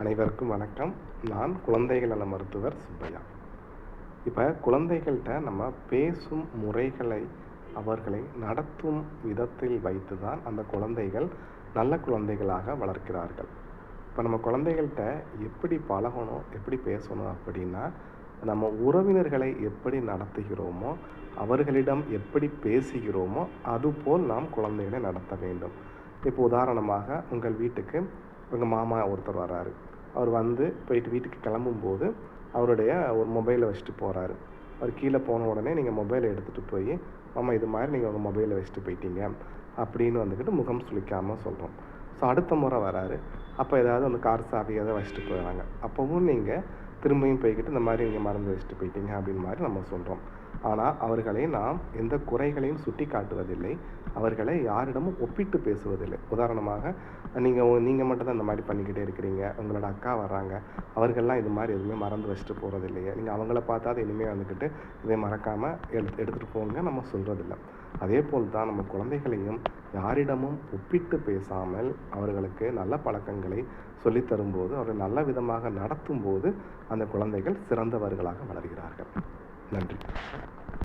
அனைவருக்கும் வணக்கம். நான் குழந்தைகள் நல மருத்துவர் சுப்பையா. இப்போ குழந்தைகள்கிட்ட நம்ம பேசும் முறைகளை அவர்களை நடத்தும் விதத்தில் வைத்து தான் அந்த குழந்தைகள் நல்ல குழந்தைகளாக வளர்க்கிறார்கள். இப்போ நம்ம குழந்தைகள்கிட்ட எப்படி பழகணும் எப்படி பேசணும் அப்படின்னா நம்ம உறவினர்களை எப்படி நடத்துகிறோமோ அவர்களிடம் எப்படி பேசுகிறோமோ அதுபோல் நாம் குழந்தைகளை நடத்த வேண்டும். இப்போ உதாரணமாக உங்கள் வீட்டுக்கு எங்கள் மாமா ஒருத்தர் வராரு. அவர் வந்து போயிட்டு வீட்டுக்கு கிளம்பும்போது அவருடைய ஒரு மொபைலை வச்சுட்டு போகிறாரு அவர் கீழே போன உடனே நீங்கள் மொபைலை எடுத்துகிட்டு போய் மாமா இது மாதிரி நீங்கள் உங்கள் மொபைலை வச்சுட்டு போயிட்டீங்க. அப்படின்னு வந்துக்கிட்டு முகம் சுளிக்காமல் சொல்கிறோம் ஸோ அடுத்த முறை வராரு. அப்போ ஏதாவது அந்த கார் சாவி ஏதாவது வச்சுட்டு போயிடறாங்க. அப்போவும் நீங்கள் திரும்பியும் போய்கிட்டு இந்த மாதிரி நீங்கள் மறந்து வச்சுட்டு போயிட்டீங்க அப்படின்னு மாதிரி நம்ம சொல்கிறோம் ஆனால் அவர்களை நாம் எந்த குறைகளையும் சுட்டி காட்டுவதில்லை அவர்களை யாரிடமும் ஒப்பிட்டு பேசுவதில்லை. உதாரணமாக நீங்கள் நீங்கள் மட்டும் தான் இந்த மாதிரி பண்ணிக்கிட்டே இருக்கிறீங்க. உங்களோட அக்கா வர்றாங்க. அவர்கள்லாம் இது மாதிரி எதுவுமே மறந்து வச்சுட்டு போகிறது இல்லையே நீங்கள் அவங்கள பார்த்தாது இனிமேல் வந்துக்கிட்டு இதை மறக்காமல் எடுத்து எடுத்துகிட்டு போங்க. நம்ம சொல்கிறதில்ல அதே போல் தான் நம்ம குழந்தைகளையும் யாரிடமும் ஒப்பிட்டு பேசாமல் அவர்களுக்கு நல்ல பழக்கங்களை சொல்லித்தரும்போது அவர்கள் நல்ல விதமாக நடத்தும் போது அந்த குழந்தைகள் சிறந்தவர்களாக வளர்கிறார்கள். நன்றி.